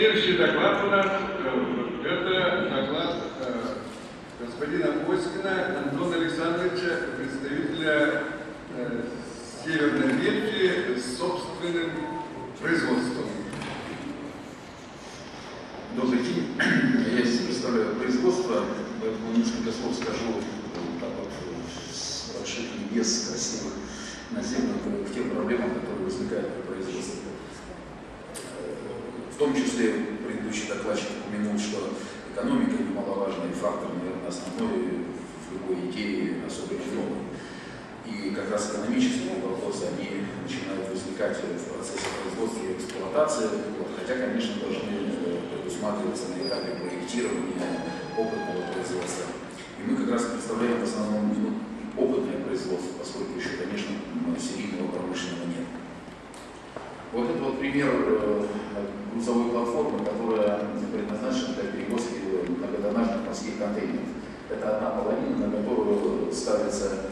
Следующий доклад у нас э, это доклад э, господина Оськина Антона Александровича, представителя э, Северной ветки с собственным производством. Добрый день. Я здесь представляю производство, поэтому несколько слов скажу вот так вот, с больших небес, красивых наземных, к тем проблемам, которые возникают при производстве. Том числе предыдущий докладчик упомянул, что экономика немаловажный фактор, наверное, основной в любой идее, особенно в новой. И как раз экономические вопросы, они начинают возникать в процессе производства и эксплуатации, вот, хотя, конечно, должны э, предусматриваться на этапе проектирования опытного производства. И мы как раз представляем в основном ну, опытное производство, поскольку еще, конечно, серийного промышленного нет. Вот это вот пример э, грузовой платформы, которая предназначена для перевозки многотоннажных морских контейнеров. Это одна половина, на которую ставится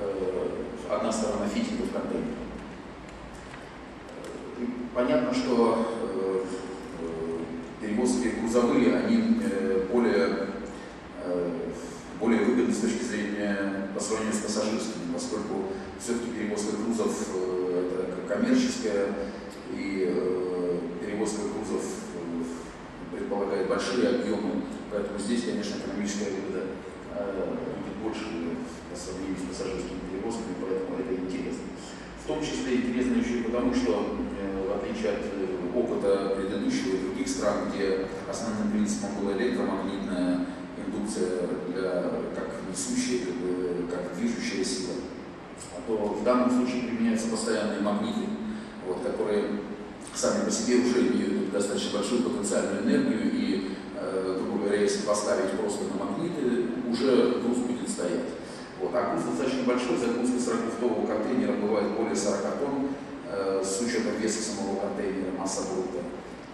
э, одна сторона фитинга в контейнере. Понятно, что э, э, перевозки грузовые, они э, более, э, более выгодны с точки зрения по сравнению с пассажирскими, поскольку все-таки перевозка грузов э, это коммерческая, и э, перевозка грузов э, предполагает большие объемы, поэтому здесь, конечно, экономическая выгода э, будет больше по сравнению с пассажирскими перевозками, поэтому это интересно. В том числе интересно еще и потому, что э, в отличие от э, опыта предыдущего и других стран, где основным принципом была электромагнитная индукция для, как несущая, как, как движущая сила, то в данном случае применяются постоянные магниты, вот, которые сами по себе уже имеют достаточно большую потенциальную энергию, и, э, грубо говоря, если поставить просто на магниты, уже груз будет стоять. Вот. А груз достаточно большой, загрузка 40-футового контейнера бывает более 40 тонн, э, с учетом веса самого контейнера, масса грунта.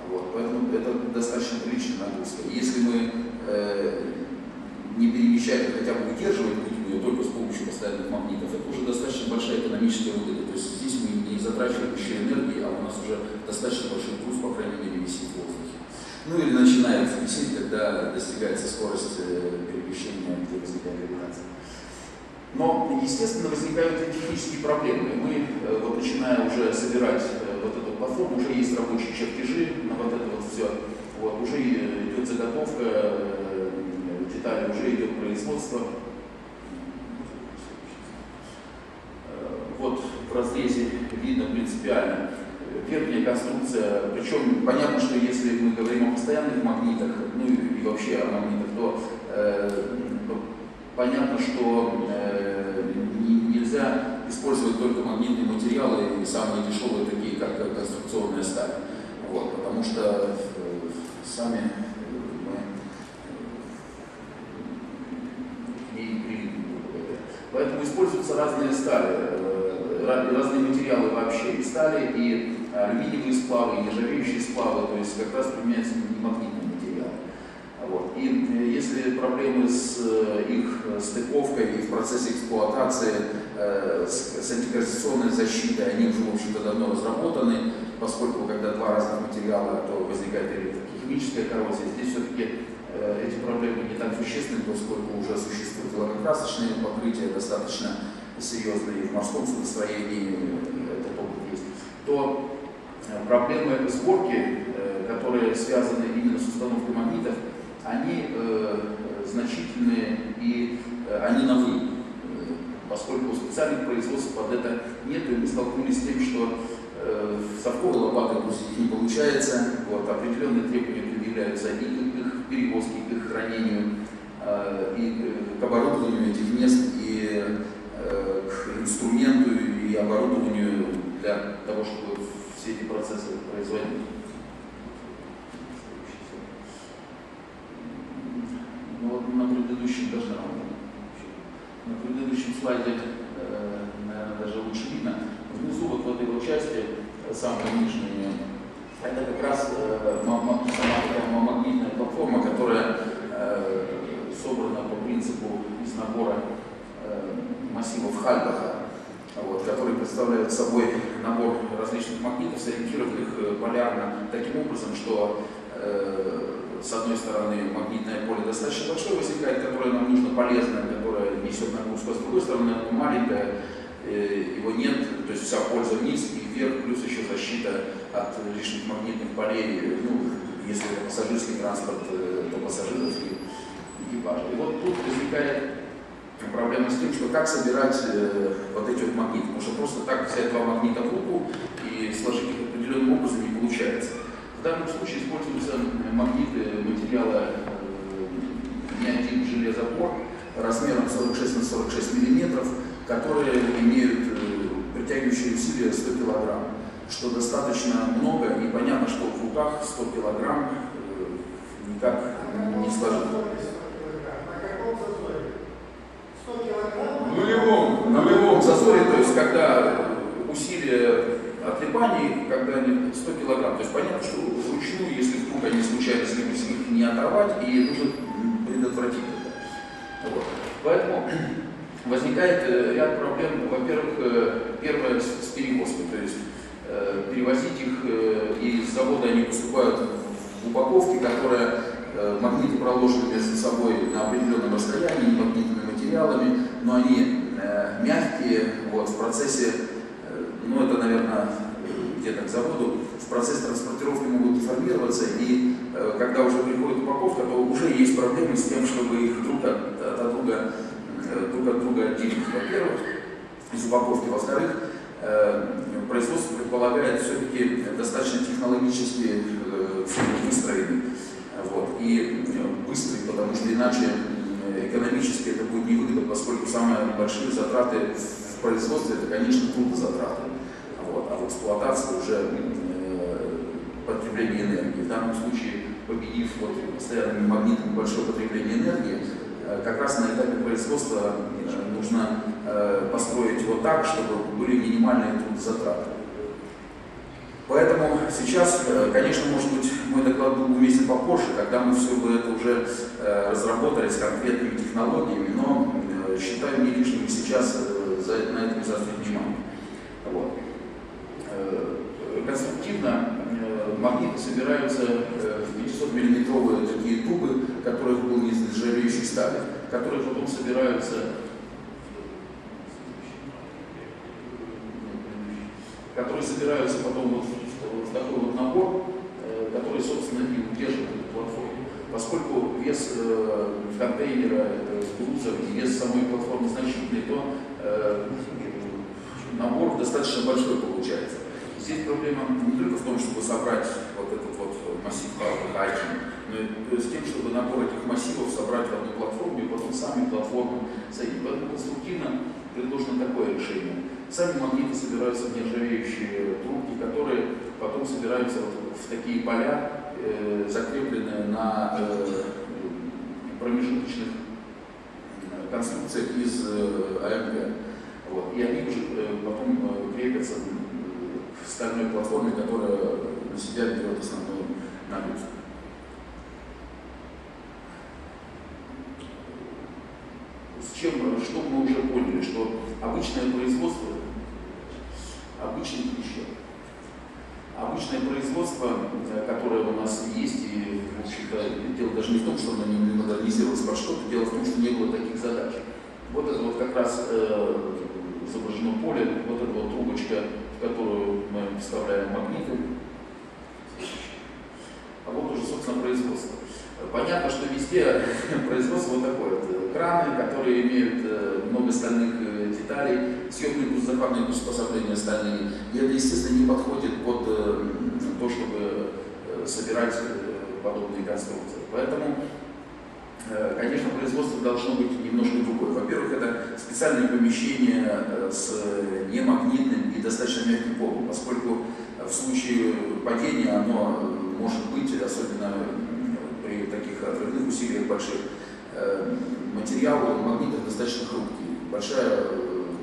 Вот. Поэтому это достаточно приличная нагрузка. Если мы э, не перемещать, а хотя бы удерживать будем ее только с помощью постоянных магнитов, это уже достаточно большая экономическая выгода. То есть здесь мы не затрачиваем еще энергии, а у нас уже достаточно большой груз, по крайней мере, висит в воздухе. Ну или начинает висеть, когда достигается скорость э, перемещения, где возникает гравитация. Но, естественно, возникают и технические проблемы. Мы, э, вот начиная уже собирать э, вот эту платформу, уже есть рабочие чертежи на вот это вот все. Вот, уже идет заготовка деталей, уже идет производство. Э, Вот в разрезе видно принципиально верхняя конструкция, причем понятно, что если мы говорим о постоянных магнитах, ну и, и вообще о магнитах, то э, понятно, что э, не- нельзя использовать только магнитные материалы, и самые дешевые, такие как конструкционная сталь. Вот, потому что э, сами э, мы грубо говоря. Поэтому используются разные стали, разные материалы вообще, и стали, и алюминиевые сплавы, и нержавеющие сплавы, то есть как раз применяются не магнитные материалы. Вот. И э, если проблемы с э, их э, стыковкой и в процессе эксплуатации с, антикоррозионной защитой, они уже, в общем-то, давно разработаны, поскольку когда два разных материала, то возникает электрохимическая коррозия. Здесь все-таки эти проблемы не так существенны, поскольку уже существует лакокрасочное покрытие достаточно серьезное и в морском судостроении этот опыт есть, то э, проблемы сборки, э, которые связаны именно с установкой магнитов, они э, значительные и они новы, э, поскольку специальных производств под это нет, и мы столкнулись с тем, что лопатой грузить не получается, вот, определенные требования предъявляются и к их перевозке, к их хранению, и к оборудованию этих мест, и к инструменту и оборудованию для того, чтобы все эти процессы производить. Ну, вот на предыдущем даже на предыдущем слайде, э, наверное, даже лучше видно, внизу вот в этой вот части, э, самой нижней, это как раз э, ма- ма- сама такая магнитная платформа, которая э, собрана по принципу из набора э, массивов Хальбаха, вот, который представляет собой набор различных магнитов, сориентированных э, полярно таким образом, что э, с одной стороны, магнитное поле достаточно большое возникает, которое нам нужно полезное, которое несет нагрузку, а с другой стороны, оно маленькое, э, его нет, то есть вся польза вниз и вверх, плюс еще защита от лишних магнитных полей, ну, если пассажирский транспорт, э, то пассажиров и экипажа. И вот тут возникает проблема с тем, что как собирать э, вот эти вот магниты, потому что просто так взять два магнита в руку и сложить их определенным образом не получается. В данном случае используются магниты материала э, неодим железобор размером 46 на 46 миллиметров, которые имеют э, притягивающие усилия 100 килограмм, что достаточно много, и понятно, что в руках 100 килограмм э, никак не сложить. Нулевом, На нулевом зазоре, то есть когда усилия отлипаний, когда они 100 килограмм, то есть понятно, что вручную, если вдруг они случайно слиплись, их не оторвать, и нужно предотвратить это. Вот. Поэтому возникает э, ряд проблем. Во-первых, э, первое с перевозкой, то есть э, перевозить их из завода они поступают в упаковке, которая магниты проложены между собой на определенном расстоянии, магнитными материалами, но они э, мягкие, вот, в процессе, э, ну это, наверное, где-то к заводу, в процессе транспортировки могут деформироваться, и э, когда уже приходит упаковка, то уже есть проблемы с тем, чтобы их друг от, от друга, э, друг от друга отделить, во-первых, из упаковки, во-вторых, э, производство предполагает все-таки достаточно технологически э, выстроенный вот, и э, быстрый, потому что иначе экономически это будет невыгодно, поскольку самые большие затраты в производстве это, конечно, трудозатраты, вот, а в эксплуатации уже э, потребление энергии. В данном случае, победив вот, постоянными магнитами большое потребление энергии, э, как раз на этапе производства э, нужно построить вот так, чтобы были минимальные трудозатраты. Поэтому сейчас, э, конечно, может быть, мой доклад был бы уместен попозже, когда мы все бы это уже э, разработали с конкретными технологиями, но э, считаю не лишним сейчас за- на этом заострить внимание. Вот. Конструктивно магниты собираются в 500 миллиметровые такие трубы, которые выполнены из нержавеющей стали, которые потом собираются которые собираются потом вот в, в такой вот набор, э, который, собственно, и удерживает платформу. Поскольку вес э, контейнера э, груза и вес самой платформы значительный, то э, набор достаточно большой получается. Здесь проблема не только в том, чтобы собрать вот этот вот массив хайкинг, но и с тем, чтобы набор этих массивов собрать в одну платформу и потом сами платформы соединить. Поэтому конструктивно предложено такое решение. Сами магниты собираются в нержавеющие трубки, которые потом собираются в такие поля, э, закрепленные на э, промежуточных э, конструкциях из э. Вот. И они уже э, потом э, крепятся м, в стальной платформе, которая на себя берет основную нагрузку. С чем, э, что мы уже поняли, что обычное производство, обычный клише, обычное производство, э, которое у нас есть, и, в дело даже не в том, что оно не модернизировалось под что-то, дело в том, что не было таких задач. Вот это вот как раз э, изображено поле, вот эта вот трубочка, в которую мы вставляем магниты. А вот уже, собственно, производство. Понятно, что везде производство вот такое. вот, Краны, которые имеют э, много стальных э, деталей, съемные грузозахватные приспособления стальные. И это, естественно, не подходит под э, то, чтобы э, собирать э, подобные конструкции. Поэтому Конечно, производство должно быть немножко другое. Во-первых, это специальное помещение с немагнитным и достаточно мягким полом, поскольку в случае падения оно может быть, особенно при таких отрывных усилиях больших, э, материал магнитов достаточно хрупкий. Большая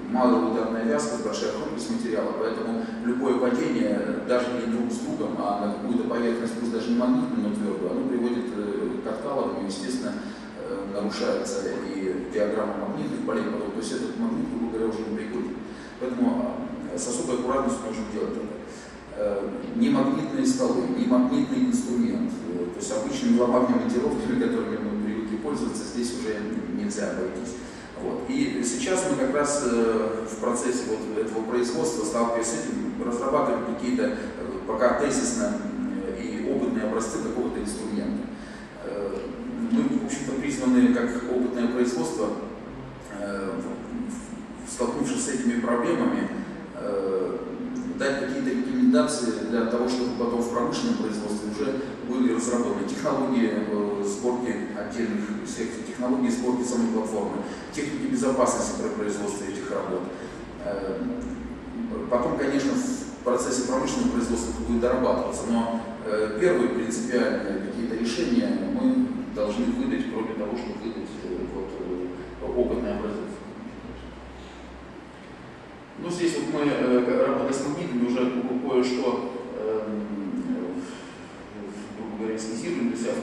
малая ударная вязкость, большая хрупкость материала, поэтому любое падение, даже не друг с другом, а на какую-то поверхность, пусть даже не магнитную, но твердую, оно приводит э, к откалам, и, естественно, э, нарушается и диаграмма магнитных полей, потом, то есть этот магнит, грубо говоря, уже не пригоден. Поэтому э, с особой аккуратностью нужно делать это. Не магнитные столы, не магнитный инструмент, то есть обычный монтировками, которыми мы привыкли пользоваться, здесь уже нельзя обойтись. Вот. И сейчас мы как раз э, в процессе вот этого производства, сталкиваясь с этим, разрабатываем какие-то э, пока тезисно э, и опытные образцы какого-то инструмента. Мы, в общем-то, призваны как опытное производство, столкнувшись с этими проблемами, дать какие-то рекомендации для того, чтобы потом в промышленном производстве уже были разработаны технологии э, сборки отдельных секций, технологии сборки самой платформы, техники безопасности при производстве этих работ. Э, Потом, конечно, в процессе промышленного производства это будет дорабатываться, но э, первые принципиальные какие-то решения мы должны выдать, кроме того, чтобы выдать вот, опытное образец. Ну, здесь вот мы, работая с магнитами, уже кое-что, эм, грубо говоря, эскизируем для себя.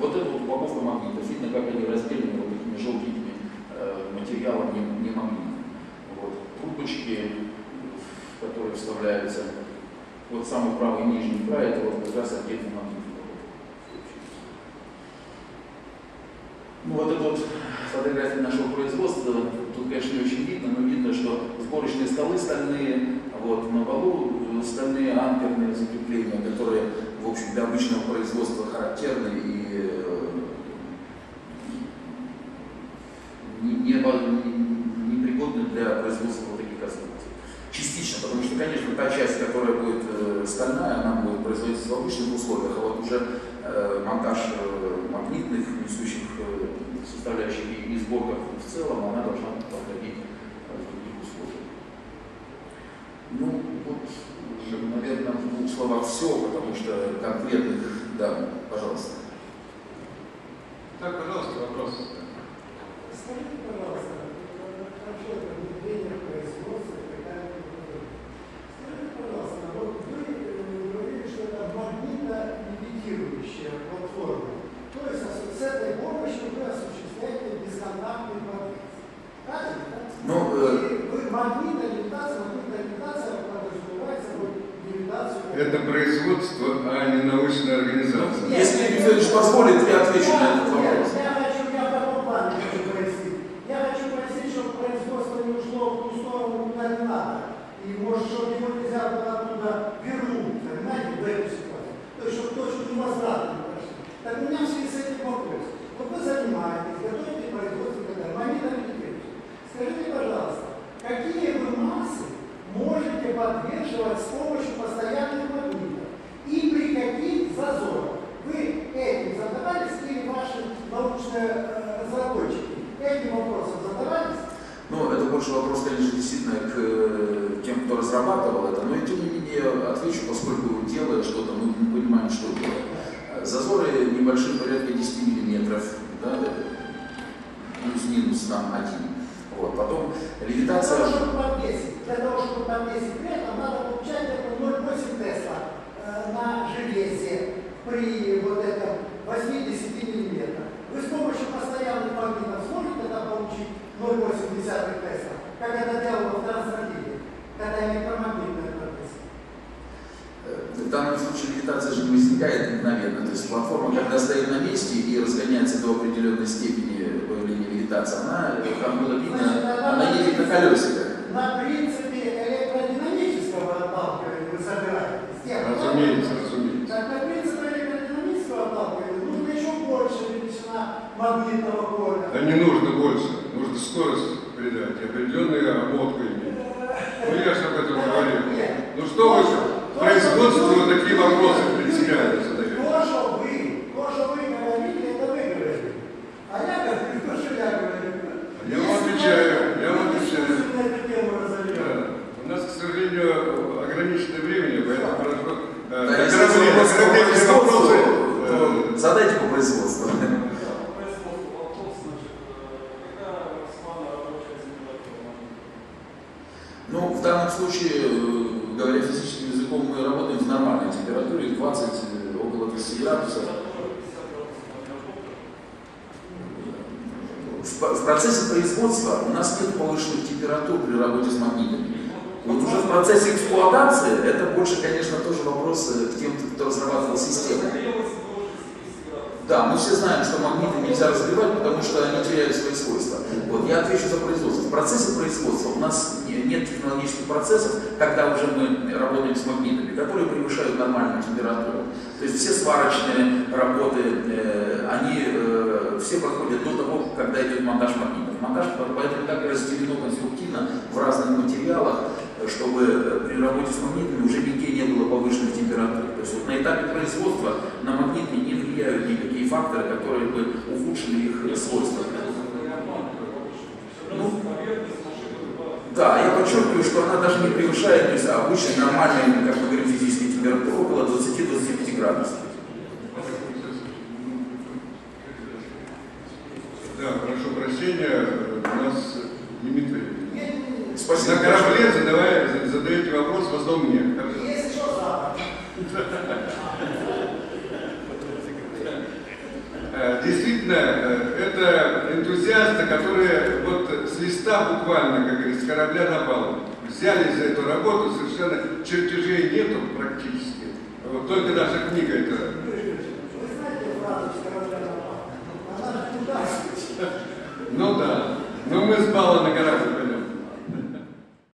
Вот эта вот упаковка магнитов, видно, как они разделены вот такими желтенькими э, материалом, не, не магнитом. Вот. Трубочки, которые вставляются, вот самый правый нижний край, это вот как раз отдельный магнит. Ну вот это вот фотография нашего производства, тут, конечно, не очень видно, но видно, что сборочные столы стальные, вот, на полу стальные анкерные закрепления, которые, в общем, для обычного производства характерны и э, не, не, не- пригодны для производства вот таких конструкций. Частично, потому что, конечно, та часть, которая будет э, стальная, она будет производиться в обычных условиях, а вот уже э, монтаж э, магнитных несущих составляющих и, сборка в целом, она должна проходить в других условиях. Ну, вот, наверное, в двух словах все, потому что конкретных, да, пожалуйста. Так, пожалуйста, вопрос. Скажите, пожалуйста, это внедрение производства, какая-то культура. Скажите, пожалуйста, вот вы э, говорили, что это магнитно-имитирующая платформа. То есть с этой помощью вы осуществляете бесконтактный процесс. Правильно? да? Ну, э, И вы магнитная левитация, магнитная левитация подразумевает собой левитацию. Это производство, а не научная организация. Если Федорович позволит, я отвечу на этот нет, вопрос. Я хочу, я в таком плане хочу прояснить. Я хочу прояснить, чтобы производство не ушло в ту сторону, куда не надо. И может, чтобы его нельзя было оттуда вернуть, понимаете, в эту ситуацию. То есть, чтобы точку невозврата не прошли. Так у меня в связи с этим вопрос. Вот вы занимаетесь, готовите производство и так далее, моментами Скажите, пожалуйста, какие вы массы можете поддерживать с помощью постоянных магнитов? И при каких зазорах? Вы этим задавались или ваши научные э, разработчики этим вопросом задавались? Ну, это больше вопрос, конечно, действительно к э, тем, кто разрабатывал это, но и тем не менее отвечу, поскольку делая что-то, мы не понимаем, что делать. Э, Зазоры небольшие, порядка 10 миллиметров, да, э, плюс-минус там один. Вот. Потом Для левитация... того, чтобы подвесить, для того, чтобы подвесить этом, надо получать это 0,8 Тесла э, на железе при вот этом 80 миллиметрах. Вы с помощью постоянных магнитов сможете тогда получить 0,8 Тесла, как это делал в трансфертиле, когда электромагнитная данном случае левитация же не возникает мгновенно. То есть платформа, когда стоит на месте и разгоняется до определенной степени появления левитации, она, как было видно, она едет на колесиках. На принципе электродинамического отталкивания вы собираетесь. Нет, Разумеется, разумеется. Так, на принципе электродинамического отталкивания нужно еще больше величина магнитного поля. Да не нужно больше, нужно скорость придать, и определенную обмотку иметь. Ну я же об этом говорил. Ну что вы производству вот такие вопросы принципиально задаете? То, что вы, то, что вы говорите, это вы говорите. А я говорю, то, что я говорю. Я вам отвечаю, я вам отвечаю. На эту тему разовьем. Да. У нас, к сожалению, ограниченное времени, поэтому прошу... э, Да, если конкретные- вопрос по конкретные производству, вопросы, то э, задайте по производству. Производство вопрос, значит, э, какая максимальная рабочая температура? Ну, в данном случае, э, говоря физическим языком, мы работаем в нормальной температуре, 20, э, около 20 градусов. В, процессе производства у нас нет повышенных температур при работе с магнитами. Вот уже в процессе эксплуатации это больше, конечно, тоже вопрос к тем, кто разрабатывал систему. Нагревается до 60 градусов. Да, мы все знаем, что магниты нельзя разогревать, потому что они теряют свои свойства. Вот, я отвечу за производство. В процессе производства у нас не- нет технологических процессов, когда уже мы работаем с магнитами, которые превышают нормальную температуру. То есть все сварочные работы, э, они э, все проходят до того, когда идет монтаж магнитов. Монтаж поэтому так и разделено конструктивно в разных материалах, э, чтобы при работе с магнитами уже нигде не было повышенных температур. То есть вот на этапе производства на магниты не влияют никакие факторы, которые бы ухудшили их свойства. Ну, Да, я подчеркиваю, что она даже не превышает то есть, обычной нормальной, как мы говорим, физической температуры около 20-25 градусов. Да, прошу прощения, у нас лимит времени. Спасибо. На корабле задавая, задаете вопрос в основном мне. Хорошо. Если что, завтра. Э, Действительно, э, это энтузиасты, которые вот с листа буквально, как говорится, с корабля на палубу, взялись за эту работу, совершенно чертежей нету практически. Вот только наша книга это. Ну да. Но мы с бала на корабль